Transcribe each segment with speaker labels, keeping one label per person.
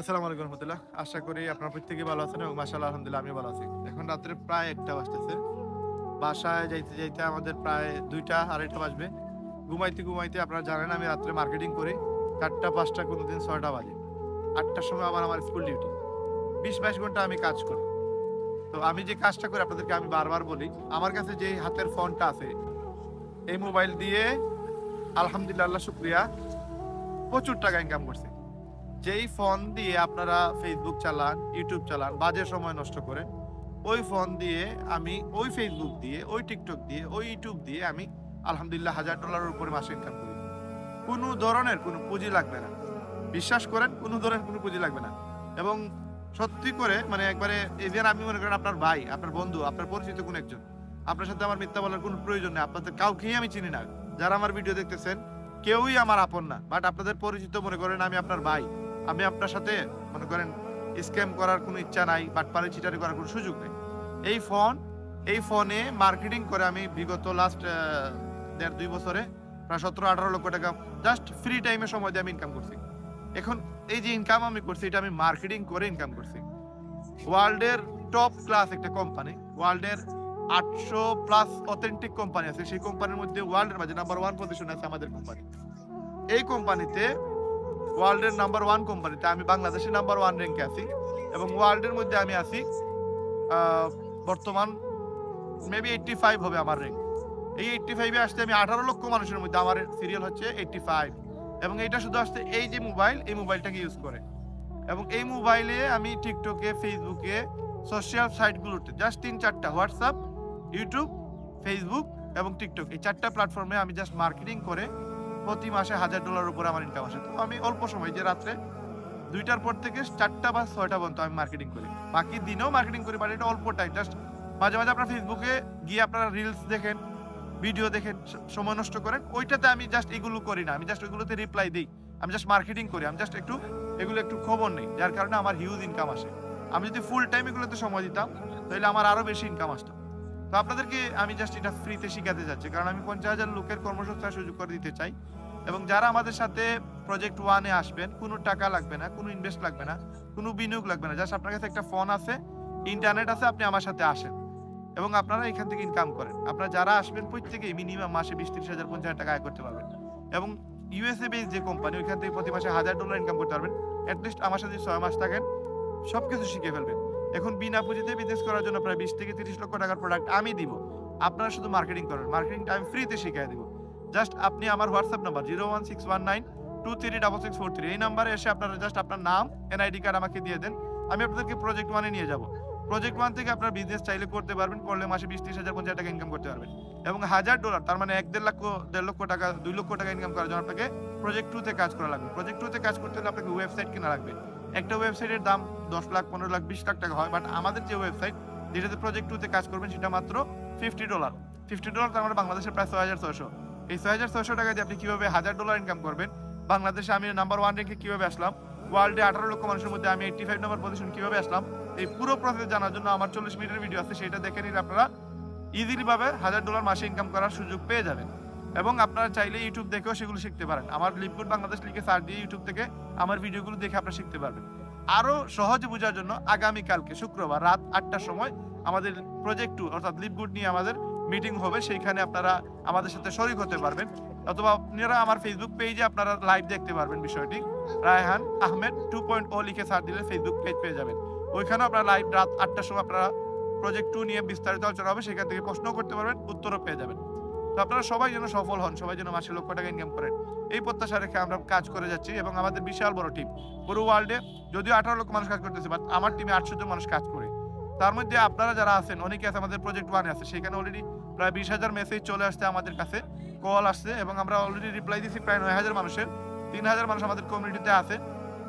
Speaker 1: আসসালামু আলাইকুম রহমতুল্লাহ। আশা করি আপনার প্রত্যেকে ভালো আছেন এবং মাসাল্লাহ আলহামদুলিল্লাহ আমি ভালো আছি। এখন রাত্রে প্রায় একটা বাজতেছে। বাসায় যাইতে যাইতে আমাদের প্রায় দুইটা আড়াইটা বাজবে। ঘুমাইতে ঘুমাইতে আপনারা জানেন আমি রাত্রে মার্কেটিং করি। চারটা, পাঁচটা, কোনোদিন ছয়টা বাজে। আটটার সময় আবার আমার স্কুল ডিউটি। বিশ, বাইশ ঘণ্টা আমি কাজ করি। তো আমি যে কাজটা করি আপনাদেরকে আমি বারবার বলি, আমার কাছে যে হাতের ফোনটা আছে, এই মোবাইল দিয়ে আলহামদুলিল্লাহ শুক্রিয়া, প্রচুর টাকা ইনকাম করছে। যেই ফোন দিয়ে আপনারা ফেসবুক চালান ইউটিউব চালান, বাজে সময় নষ্ট করেন, ওই ফোন দিয়ে আমি ওই ফেসবুক দিয়ে, ওই টিকটক দিয়ে, ওই ইউটিউব দিয়ে আমি আলহামদুলিল্লাহ হাজার ডলারের উপরে মাসে ইনকাম করি। কোনো ধরনের কোনো পুঁজি লাগবে না। বিশ্বাস করেন, কোনো ধরনের কোনো পুঁজি লাগবে না। এবং সত্যি করে মানে একবারে এই যে আমি মনে করেন আপনার ভাই, আপনার বন্ধু, আপনার পরিচিত কোন একজন, আপনার সাথে আমার মিথ্যা বলার কোনো প্রয়োজন নেই, আপনাদের কাউকেই আমি চিনি না। যারা আমার ভিডিও দেখতেছেন, কেউই আমার আপন না। বাট আপনাদের পরিচিত মনে করেন আমি আপনার ভাই। আমি আপনার সাথে, মনে করেন স্ক্যাম করার কোনো ইচ্ছা নাই বাট পারে চিটারি করার কোনো সুযোগ নেই। এই ফোন এই ফোনে মার্কেটিং করে আমি বিগত লাস্ট দেড় দুই বছরে প্রায় সতেরো আঠারো লক্ষ টাকা জাস্ট ফ্রি টাইমে সময় দিয়ে আমি ইনকাম করছি। এখন এই যে ইনকাম আমি করছি, এটা আমি মার্কেটিং করে ইনকাম করছি। ওয়ার্ল্ডের টপ ক্লাস একটা কোম্পানি ওয়ার্ল্ডের আটশো প্লাস অথেন্টিক কোম্পানি আছে, সেই কোম্পানির মধ্যে ওয়ার্ল্ডের মাঝে নাম্বার ওয়ান পজিশন আছে আমাদের কোম্পানি এই কোম্পানিতে ওয়ার্ল্ডের নাম্বার ওয়ান কোম্পানিতে। আমি বাংলাদেশের নাম্বার ওয়ান র্যাঙ্কে আছি এবং ওয়ার্ল্ডের মধ্যে আমি আছি বর্তমান মেবি এইটটি ফাইভ হবে আমার র্যাঙ্ক। এই এইটটি ফাইভে আসতে আমি আঠারো লক্ষ মানুষের মধ্যে আমার সিরিয়াল হচ্ছে এইটটি ফাইভ এবং এটা শুধু আসতে এই যে মোবাইল এই মোবাইলটাকে ইউজ করে। এবং এই মোবাইলে আমি টিকটকে ফেসবুকে সোশ্যাল সাইটগুলোতে জাস্ট তিন চারটা হোয়াটসঅ্যাপ ইউটিউব ফেসবুক এবং টিকটক এই চারটা প্ল্যাটফর্মে আমি জাস্ট মার্কেটিং করে প্রতি মাসে হাজার ডলার উপরে আমার ইনকাম আসে। তো আমি অল্প সময়, যে রাত্রে দুইটার পর থেকে চারটা বা ছয়টা পর্যন্ত আমি মার্কেটিং করি। বাকি দিনেও মার্কেটিং করি বাট এটা অল্প টাইম জাস্ট মাঝে মাঝে আপনার ফেসবুকে গিয়ে আপনারা রিলস দেখেন ভিডিও দেখেন সময় নষ্ট করেন, ওইটাতে আমি জাস্ট এগুলো করি না। আমি জাস্ট ওইগুলোতে রিপ্লাই দিই। আমি জাস্ট মার্কেটিং করি। আমি জাস্ট একটু, এগুলো একটু খবর নেই। যার কারণে আমার হিউজ ইনকাম আসে। আমি যদি ফুল টাইম এগুলোতে সময় দিতাম, তাহলে আমার আরও বেশি ইনকাম আসতো। তো আপনাদেরকে আমি জাস্ট এটা ফ্রিতে শিখাতে যাচ্ছি, কারণ আমি পঞ্চাশ হাজার লোকের কর্মসংস্থান সুযোগ করে দিতে চাই। এবং যারা আমাদের সাথে প্রজেক্ট ওয়ানে আসবেন, কোনো টাকা লাগবে না, কোনো ইনভেস্ট লাগবে না, কোনো বিনিয়োগ লাগবে না জাস্ট আপনার কাছে একটা ফোন আছে ইন্টারনেট আছে, আপনি আমার সাথে আসেন। এবং আপনারা এখান থেকে ইনকাম করেন। আপনারা যারা আসবেন, প্রত্যেকেই মিনিমাম মাসে বিশ, ত্রিশ হাজার, পঞ্চাশ হাজার টাকা আয় করতে পারবেন। এবং ইউএসএ বেস যে কোম্পানি ওইখান থেকে প্রতি মাসে হাজার ডলার ইনকাম করতে পারবেন। অ্যাটলিস্ট আমার সাথে ছয় মাস থাকেন সব কিছু শিখে ফেলবেন। এখন বিনা পুঁজিতে বিজনেস করার জন্য প্রায় বিশ থেকে তিরিশ লক্ষ টাকার প্রোডাক্ট আমি দিব। আপনারা শুধু মার্কেটিং করেন। মার্কেটিংটা আমি ফ্রিতে শিখিয়ে দিব। জাস্ট আপনি আমার WhatsApp number zero one six one nine two three double six four three এই নাম্বারে এসে আপনারা জাস্ট আপনার নাম এনআইডি কার্ড আমাকে দিয়ে দেন। আমি আপনাদেরকে প্রজেক্ট ওয়ানে নিয়ে যাব। প্রজেক্ট ওয়ান থেকে আপনার বিজনেস চাইলে করতে পারবেন। করলে মাসে বিশ, ত্রিশ হাজার, পঞ্চাশ টাকা ইনকাম করতে পারবেন। এবং হাজার ডলার তার মানে এক, দেড় লক্ষ দেড় লক্ষ টাকা, দুই লক্ষ টাকা ইনকাম করার জন্য আপনাকে প্রজেক্ট টুতে কাজ করা লাগবে। প্রজেক্ট টুতে কাজ করতে হলে আপনাকে ওয়েবসাইট কেনা লাগবে। একটা ওয়েবসাইটের দাম দশ লাখ, পনেরো লাখ, বিশ লাখ টাকা হয় বাট আমাদের যে ওয়েবসাইট যেটাতে প্রজেক্ট টুতে কাজ করবেন, সেটা মাত্র ফিফটি ডলার ফিফটি ডলার তার মানে বাংলাদেশের প্রায় ছয় হাজার ছয়শো। এই ছয় হাজার ছয়শো টাকা দিয়ে আপনি কীভাবে হাজার ডলার ইনকাম করবেন? বাংলাদেশে আমি নাম্বার ওয়ান রেখে কীভাবে আসলাম? ওয়ার্ল্ডে আঠারো লক্ষ মানুষের মধ্যে আমি এইটটি ফাইভ নম্বর পজিশন কীভাবে আসলাম? এই পুরো প্রসেস জানার জন্য আমার চল্লিশ মিনিটের ভিডিও আছে, সেটা দেখে নিলে আপনারা ইজিলি ভাবে হাজার ডলার মাসে ইনকাম করার সুযোগ পেয়ে যাবেন। এবং আপনারা চাইলে ইউটিউব দেখেও সেগুলো শিখতে পারেন। আমার লিপগুড বাংলাদেশ লিখে সার্চ দিয়ে ইউটিউব থেকে আমার ভিডিওগুলো দেখে আপনারা শিখতে পারবেন। আরও সহজে বোঝার জন্য আগামী কালকে শুক্রবার রাত আটটার সময় আমাদের প্রজেক্ট টু অর্থাৎ লিপগুড নিয়ে আমাদের মিটিং হবে। সেইখানে আপনারা আমাদের সাথে শরিক হতে পারবেন। অথবা আপনারা আমার ফেসবুক পেজে আপনারা লাইভ দেখতে পারবেন বিষয়টি। Raihan Ahmed two point O লিখে সার দিলে ফেসবুক পেজ পেয়ে যাবেন। ওইখানে আপনারা লাইভ রাত আটটার সময় আপনারা প্রজেক্ট টু নিয়ে বিস্তারিত আলোচনা হবে। সেখান থেকে প্রশ্ন করতে পারবেন, উত্তরও পেয়ে যাবেন। তো আপনারা সবাই যেন সফল হন, সবাই যেন মাসে লক্ষ টাকা ইনকাম করেন। এই প্রত্যাশা রেখে আমরা কাজ করে যাচ্ছি এবং আমাদের বিশাল বড় টিম পুরো ওয়ার্ল্ডে যদিও আঠারো লক্ষ মানুষ কাজ করতেছে বাট আমার টিমে আটশো জন মানুষ কাজ করে। তার মধ্যে আপনারা যারা আছেন, অনেকে আছে আমাদের প্রজেক্ট ওয়ানে আছে, সেখানে অলরেডি প্রায় বিশ হাজার মেসেজ চলে আসছে আমাদের কাছে কল আসছে এবং আমরা অলরেডি রিপ্লাই দিয়েছি প্রায় নয় হাজার মানুষের। তিন হাজার মানুষ আমাদের কমিউনিটিতে আছে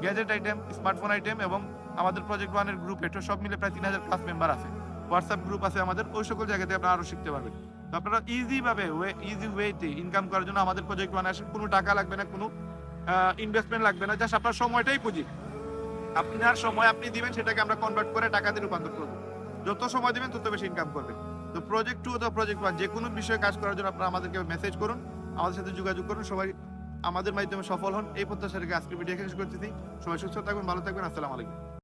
Speaker 1: গ্যাজেট আইটেম স্মার্টফোন আইটেম এবং আমাদের প্রজেক্ট ওয়ানের গ্রুপ এটা সব মিলে প্রায় তিন হাজার প্লাস মেম্বার আছে। হোয়াটসঅ্যাপ গ্রুপ আছে আমাদের, ওই সকল জায়গাতে আপনারা আরও শিখতে পারবেন। আপনারা ইজি ভাবে ইজি ওয়েতে ইনকাম করার জন্য আমাদের প্রজেক্ট ওয়ানে আসেন। কোনো টাকা লাগবে না, কোনো ইনভেস্টমেন্ট লাগবে না জাস্ট আপনার সময়টাই পুঁজি। আপনার সময় আপনি দিবেন, সেটাকে আমরা কনভার্ট করে টাকাতে রূপান্তর করব। যত সময় দিবেন, তত বেশি ইনকাম করবেন। তো প্রজেক্ট টু অথবা প্রজেক্ট ওয়ান যে কোনো বিষয়ে কাজ করার জন্য আপনারা আমাদেরকে মেসেজ করুন, আমাদের সাথে যোগাযোগ করুন, সবাই আমাদের মাধ্যমে সফল হন। এই প্রত্যাশা রেখে আজকের ভিডিও শেষ করতেছি। সবাই সুস্থ থাকবেন ভালো থাকবেন আসসালামু আলাইকুম।